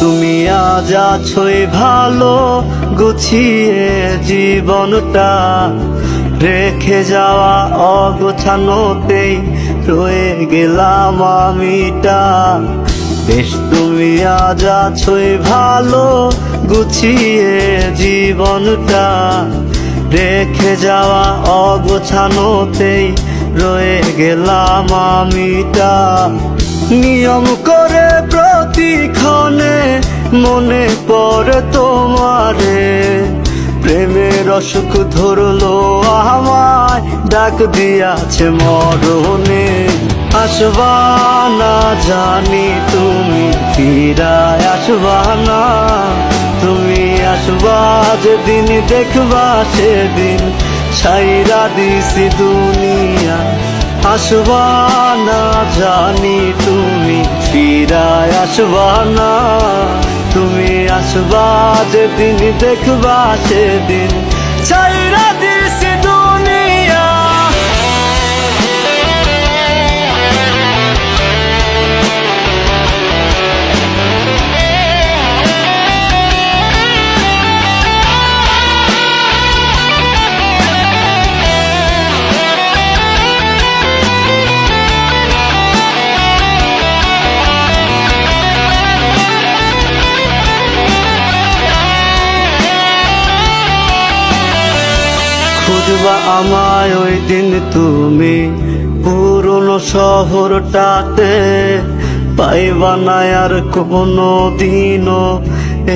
তুমি আজ আছোই ভালো, গুছিয়ে জীবনটা। রেখে যাওয়া অগোছানোতেই রয়ে গেলাম আমিটা। বেশ তুমি আজ আছোই ভালো, গুছিয়ে জীবনটা। রেখে যাওয়া অগোছানোতেই রয়ে গেলাম আমিটা। নিয়ম করে প্রতিক্ষণে মনে পড়ে তোমারে। প্রেমের অসুখ ধরলো আমায়, ডাক দিয়াছে মরণে। আসবা না জানি তুমি ফিরায় আসবা না। তুমি আসবা যেদিন দেখবা সেদিন ছাইরা দিছি দুনিয়া। আসবা না জানি তুমি ফিরায় আসবা না তুমি আসবা যেদিন দেখবা সেদিন। ছাইরা দিছি খুঁজবা আমায় ওই দিন তুমি। পুরনো শহরটাতে পাইবা না আর কোনো দিনও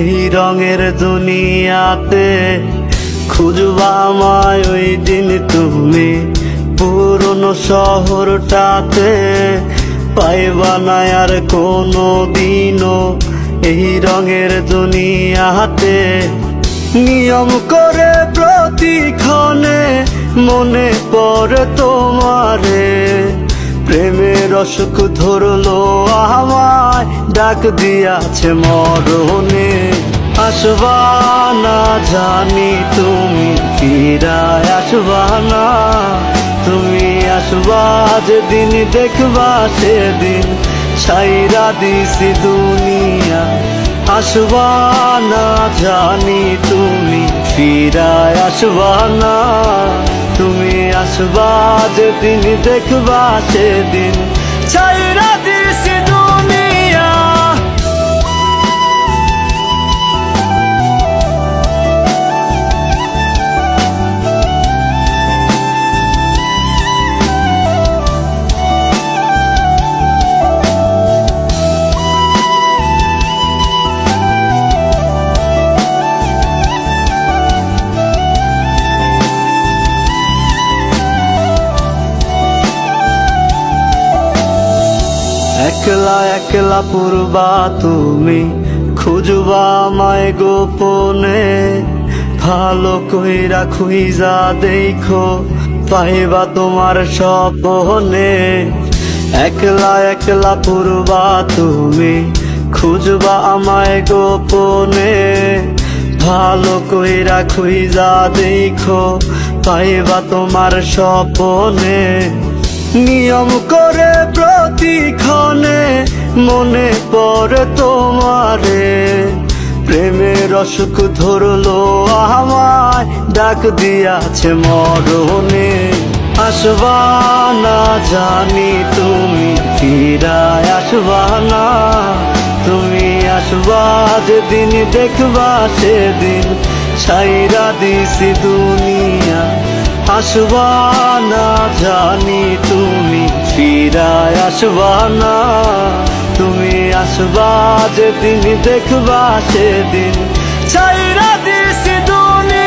এই রঙের দুনিয়াতে। খুঁজবা আমায় ওই দিন তুমি। পুরনো শহরটাতে পাইবা না আর কোনো দিনও এই রঙের দুনিয়াতে। নিয়ম করে প্রতিক্ষণে মনে পড়ে তোমারে। প্রেমের অসুখ ধরলো আমায়, ডাক দিয়াছে মরণে। আসবা না জানি তুমি ফিরায় আসবা না। তুমি আসবা যেদিন দেখবা সেদিন ছাইরা দিছি দুনিয়া। আসবা না জানি তুমি ফিরায় আসবা না তুমি আসবা যেদিন দেখবা সেদিন ছাইরা দিছি একলা একলা পূর্বা তুমি, খুঁজবা আমায় গোপনে। ভালো কইরা খুইজা দেখো, পাইবা তোমার স্বপনে। একলা একলা পূর্বা তুমি, খুঁজবা আমায় গোপনে। ভালো কইরা খুইজা দেখো, পাইবা তোমার স্বপনে। নিয়ম করে প্রতিক্ষণে মনে পড়ে তোমারে। প্রেমের অসুখ ধরলো আমায়, ডাক দিয়াছে মরণে। আসবা না জানি তুমি ফিরায় আসবা না। তুমি আসবা যেদিন দেখবা সেদিন ছাইরা দিছি দুনিয়া। আসবা না জানি তুমি ফিরায় আসবা না তুমি আসবা যেদিন দেখবা সেদিন। চাইরা দিস দুনিয়া